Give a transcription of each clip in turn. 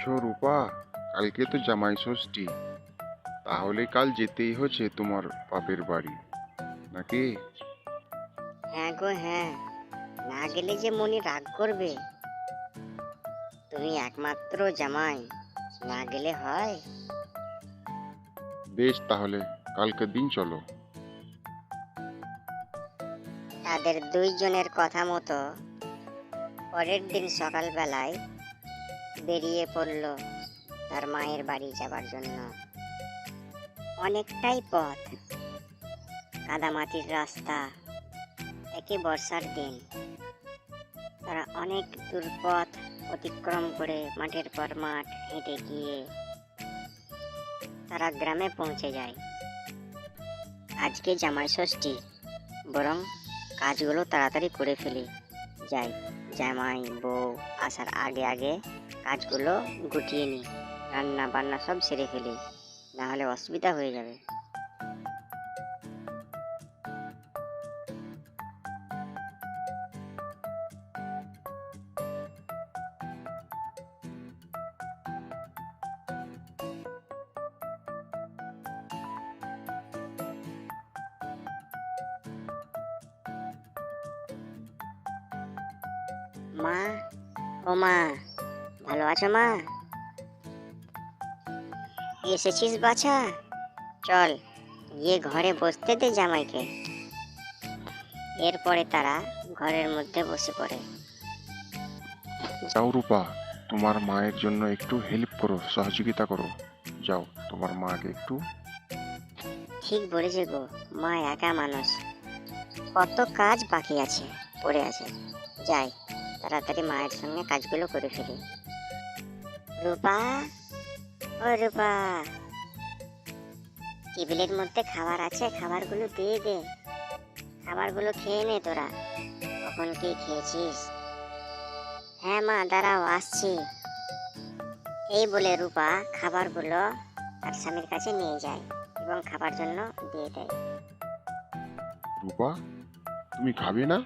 বলছো রূপা কালকে তো জামাই ষষ্ঠী। তাহলে কাল যেতেই হচ্ছে তোমার বাপের বাড়ি নাকি? হ্যাঁ গো হ্যাঁ। না গেলে যে মনি রাগ করবে। তুমি একমাত্র জামাই না গেলে হয়। বেশ তাহলে কালকে দিন চলো। তাদের দুইজনের কথা মতো পরের দিন সকালবেলায় বেরিয়ে পড়ল তার মায়ের বাড়ি যাবার জন্য। অনেকটাই পথ কাদামাটির রাস্তা, একে বর্ষার দিন। তারা অনেক দূর পথ অতিক্রম করে মাঠের পর মাঠ হেঁটে গিয়ে তারা গ্রামে পৌঁছে যায়। আজকে জামাই ষষ্ঠী, বরং কাজগুলো তাড়াতাড়ি করে ফেলি। যাই, জামাই, বউ, আসার আগে আগে কাজগুলো গুটিয়ে নিই রান্না বান্না সব সেরে ফেলি, না হলে অসুবিধা হয়ে যাবে। মা, ও মা। ভালো আছো মা? এসেছিস বাছা? চল গিয়ে ঘরে বসতে দে জামাইকে। এরপরে তারা ঘরের মধ্যে বসে পড়ে। যাও রূপা তোমার মায়ের জন্য একটু হেল্প করো সহযোগিতা করো। যাও তোমার মাকে একটু ঠিক বলেছে গো মা একা মানুষ। কত কাজ বাকি আছে পড়ে আছে। যাই তাড়াতাড়ি মায়ের সঙ্গে কাজগুলো করে ফেলি। রূপা? ও রূপা। টেবিলের মধ্যে খাবার আছে খাবারগুলো দিয়ে দে। খাবারগুলো খেয়ে নে তোরা। কখন কি খেয়েছিস? হ্যাঁ মা দাঁড়াও আসছি। এই বলে রূপা খাবারগুলো তার স্বামীর কাছে নিয়ে যায় এবং খাবার জন্য দিয়ে দেয়। রূপা তুমি খাবে না?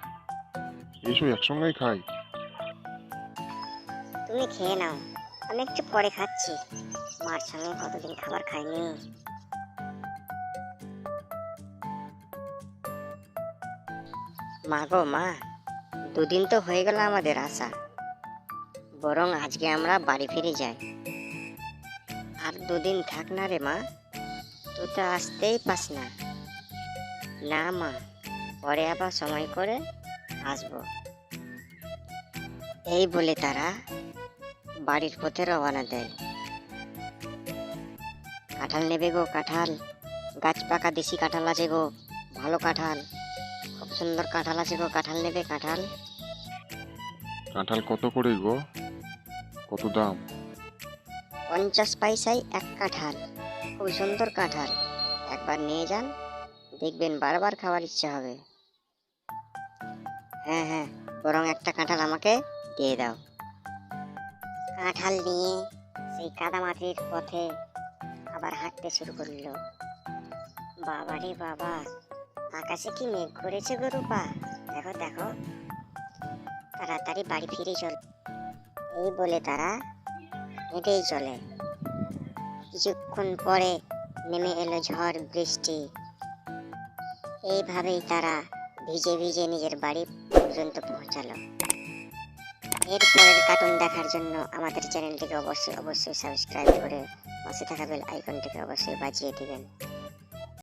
এসো একসঙ্গেই খাই। তুমি খেয়ে নাও। আমি একটু পরে খাচ্ছি। মার সঙ্গে কতদিন খাবার খাইনি? মা গো মা, দুদিন তো হয়ে গেল আমাদের আসা। বরং আজকে আমরা বাড়ি ফিরে যাই। আর দুদিন থাক না রে মা, তুই তো আসতেই পাস না। না মা, পরে আবার সময় করে আসব। এই বলে তারা বাড়ির পথে রওনা দেয়। কাঁঠাল নেবে গো কাঁঠাল। গাছ পাকা দেশি কাঁঠাল আছে গো ভালো কাঁঠাল। খুব সুন্দর কাঁঠাল আছে গো কাঁঠাল নেবে কাঁঠাল। কাঁঠাল কত করে গো? কত দাম? পঞ্চাশ পয়সায় এক কাঁঠাল। খুব সুন্দর কাঁঠাল। একবার নিয়ে যান দেখবেন বারবার খাওয়ার ইচ্ছা হবে। হ্যাঁ হ্যাঁ বরং একটা কাঁঠাল আমাকে দিয়ে দাও। কাঁঠাল নিয়ে সেই কাদামাটির পথে আবার হাঁটতে শুরু করল। বাবা রে বাবা, আকাশে কি মেঘ করেছে গো রূপা? দেখো দেখো। তাড়াতাড়ি বাড়ি ফিরে চল। এই বলে তারা হেঁটেই চলে। কিছুক্ষণ পরে নেমে এলো ঝড় বৃষ্টি। এইভাবেই তারা ভিজে ভিজে নিজের বাড়ি পর্যন্ত পৌঁছালো। এরপরের কার্টুন দেখার জন্য আমাদের চ্যানেলটিকে অবশ্যই অবশ্যই সাবস্ক্রাইব করে পাশে থাকা বেল আইকনটিকে অবশ্যই বাজিয়ে দিবেন।